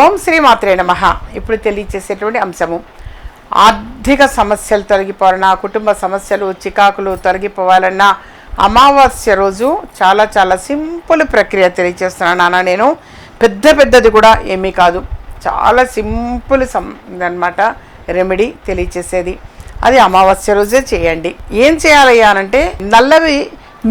ఓం శ్రీ మాత్రే నమ. ఇప్పుడు తెలియచేసేటువంటి అంశము. ఆర్థిక సమస్యలు తొలగిపోవాలన్నా కుటుంబ సమస్యలు చికాకులు తొలగిపోవాలన్నా అమావాస్య రోజు చాలా చాలా సింపుల్ ప్రక్రియ తెలియచేస్తున్నాను నాన్న నేను. పెద్ద పెద్దది కూడా ఏమీ కాదు. చాలా సింపుల్ సం అనమాట రెమెడీ తెలియచేసేది. అది అమావాస్య రోజే చేయండి. ఏం చేయాలయ్యానంటే నల్లవి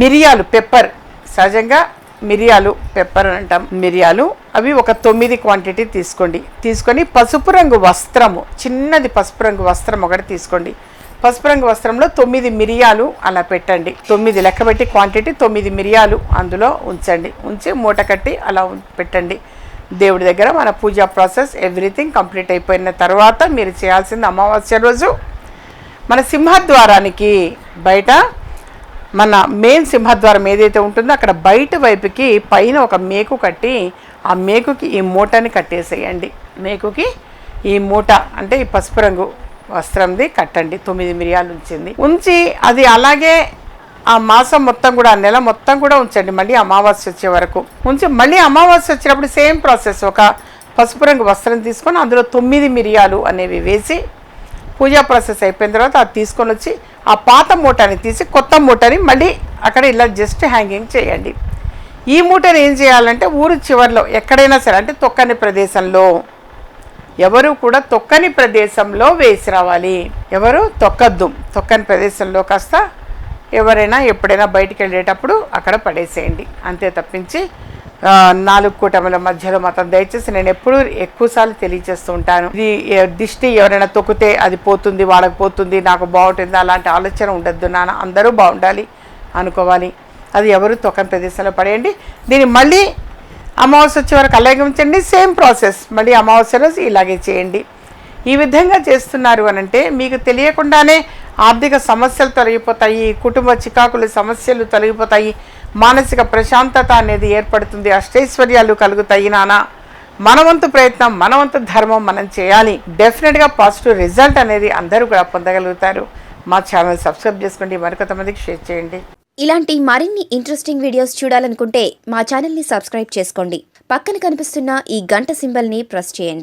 మిరియాలు పెప్పర్. సహజంగా మిరియాలు పెప్పర్ అంటాం. మిరియాలు అవి ఒక తొమ్మిది క్వాంటిటీ తీసుకోండి. తీసుకొని పసుపు రంగు వస్త్రము చిన్నది పసుపు రంగు వస్త్రం ఒకటి తీసుకోండి. పసుపు రంగు వస్త్రంలో తొమ్మిది మిరియాలు అలా పెట్టండి. తొమ్మిది లెక్కబెట్టి క్వాంటిటీ తొమ్మిది మిరియాలు అందులో ఉంచండి. ఉంచి మూట కట్టి అలా ఉం- పెట్టండి. దేవుడి దగ్గర మన పూజా ప్రాసెస్ ఎవ్రీథింగ్ కంప్లీట్ అయిపోయిన తర్వాత మీరు చేయాల్సింది అమావాస్య రోజు. మన సింహద్వారానికి బయట మన మెయిన్ సింహద్వారం ఏదైతే ఉంటుందో అక్కడ బయట వైపుకి పైన ఒక మేకు కట్టి ఆ మేకుకి ఈ మూటని కట్టేసేయండి. మేకుకి ఈ మూట అంటే ఈ పసుపు రంగు వస్త్రంది కట్టండి. తొమ్మిది మిరియాలు ఉంచింది. ఉంచి అది అలాగే ఆ మాసం మొత్తం కూడా ఆ నెల మొత్తం కూడా ఉంచండి. మళ్ళీ అమావాస్య వచ్చే వరకు ఉంచి మళ్ళీ అమావాస్య వచ్చినప్పుడు సేమ్ ప్రాసెస్. ఒక పసుపు రంగు వస్త్రం తీసుకొని అందులో తొమ్మిది మిరియాలు అనేవి వేసి పూజా ప్రాసెస్ అయిపోయిన తర్వాత అది తీసుకొని వచ్చి ఆ పాత మూటని తీసి కొత్త మూటని మళ్ళీ అక్కడ ఇలా జస్ట్ హ్యాంగింగ్ చేయండి. ఈ మూటని ఏం చేయాలంటే ఊరు చివరిలో ఎక్కడైనా సరే అంటే తొక్కని ప్రదేశంలో ఎవరు కూడా తొక్కని ప్రదేశంలో వేసి రావాలి. ఎవరు? తొక్కద్దు. తొక్కని ప్రదేశంలో కాస్త ఎవరైనా ఎప్పుడైనా బయటికి వెళ్ళేటప్పుడు అక్కడ పడేసేయండి. అంతే తప్పించి నాలుగు కూటముల మధ్యలో మాత్రం దయచేసి నేను ఎప్పుడూ ఎక్కువసార్లు తెలియజేస్తూ ఉంటాను. ఇది దిష్టి ఎవరైనా తొక్కితే అది పోతుంది వాళ్ళకి పోతుంది నాకు బాగుంటుంది అలాంటి ఆలోచన ఉండద్దు నాన్న. అందరూ బాగుండాలి అనుకోవాలి. అది ఎవరు తొక్కని ప్రదేశంలో పడేయండి. దీన్ని మళ్ళీ అమావాస్య వచ్చే వరకు అలాగే ఉంచండి. సేమ్ ప్రాసెస్ మళ్ళీ అమావాస్య రోజు ఇలాగే చేయండి. ఈ విధంగా చేస్తున్నారు అని అంటే మీకు తెలియకుండానే ఆర్థిక సమస్యలు తొలగిపోతాయి కుటుంబ చికాకులు సమస్యలు తొలగిపోతాయి మానసిక ప్రశాంతత అనేది ఏర్పడుతుంది అష్టైశ్వర్యాలు కలుగుతాయి నాన్న మనవంతు ప్రయత్నం మనవంతు ధర్మం మనం చేయాలి. డెఫినెట్గా పాజిటివ్ రిజల్ట్ అనేది అందరూ కూడా పొందగలుగుతారు. మా ఛానల్ సబ్స్క్రైబ్ చేసుకోండి మరికొంతమందికి షేర్ చేయండి. ఇలాంటి మరిన్ని ఇంట్రెస్టింగ్ వీడియోస్ చూడాలనుకుంటే మా ఛానల్ని సబ్స్క్రైబ్ చేసుకోండి. పక్కన కనిపిస్తున్న ఈ గంట సింబల్ని ప్రెస్ చేయండి.